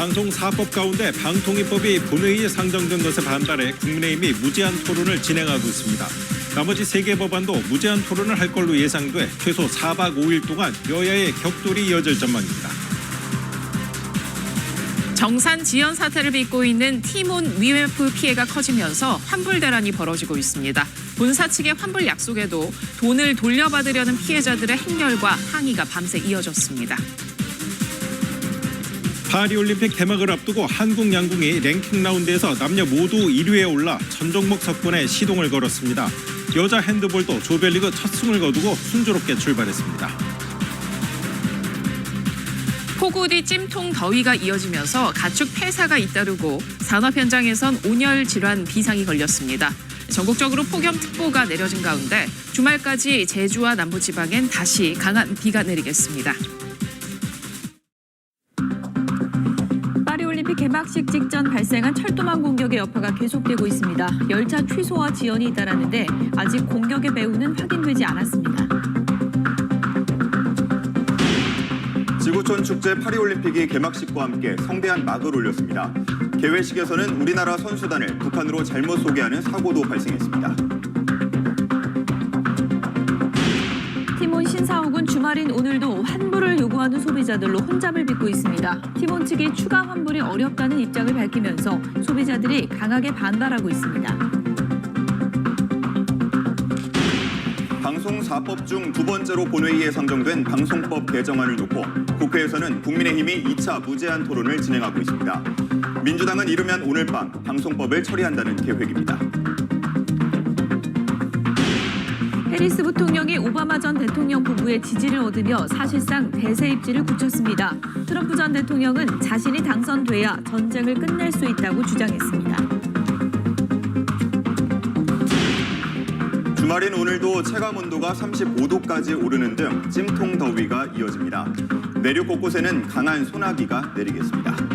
방송 4법 가운데 방통위법이 본회의에 상정된 것에 반발해 국민의힘이 무제한 토론을 진행하고 있습니다. 나머지 세 개 법안도 무제한 토론을 할 걸로 예상돼 최소 4박 5일 동안 여야의 격돌이 이어질 전망입니다. 정산 지연 사태를 빚고 있는 티몬 위메프 피해가 커지면서 환불 대란이 벌어지고 있습니다. 본사 측의 환불 약속에도 돈을 돌려받으려는 피해자들의 행렬과 항의가 밤새 이어졌습니다. 파리올림픽 개막을 앞두고 한국 양궁이 랭킹 라운드에서 남녀 모두 1위에 올라 전 종목 석권에 시동을 걸었습니다. 여자 핸드볼도 조별리그 첫 승을 거두고 순조롭게 출발했습니다. 폭우 뒤 찜통 더위가 이어지면서 가축 폐사가 잇따르고 산업 현장에선 온열 질환 비상이 걸렸습니다. 전국적으로 폭염특보가 내려진 가운데 주말까지 제주와 남부지방엔 다시 강한 비가 내리겠습니다. 개막식 직전 발생한 철도망 공격의 여파가 계속되고 있습니다. 열차 취소와 지연이 잇따랐는데 아직 공격의 배후는 확인되지 않았습니다. 지구촌 축제 파리올림픽이 개막식과 함께 성대한 막을 올렸습니다. 개회식에서는 우리나라 선수단을 북한으로 잘못 소개하는 사고도 발생했습니다. 티몬 신사옥은 주말인 오늘도 환불을 요구하는 소비자들로 혼잡을 빚고 있습니다. 티몬 측이 추가 환불이 어렵다는 입장을 밝히면서 소비자들이 강하게 반발하고 있습니다. 방송 4법 중 두 번째로 본회의에 상정된 방송법 개정안을 놓고 국회에서는 국민의힘이 2차 무제한 토론을 진행하고 있습니다. 민주당은 이르면 오늘 밤 방송법을 처리한다는 계획입니다. 해리스 부통령이 오바마 전 대통령 부부의 지지를 얻으며 사실상 대세 입지를 굳혔습니다. 트럼프 전 대통령은 자신이 당선돼야 전쟁을 끝낼 수 있다고 주장했습니다. 주말인 오늘도 체감 온도가 35도까지 오르는 등 찜통 더위가 이어집니다. 내륙 곳곳에는 강한 소나기가 내리겠습니다.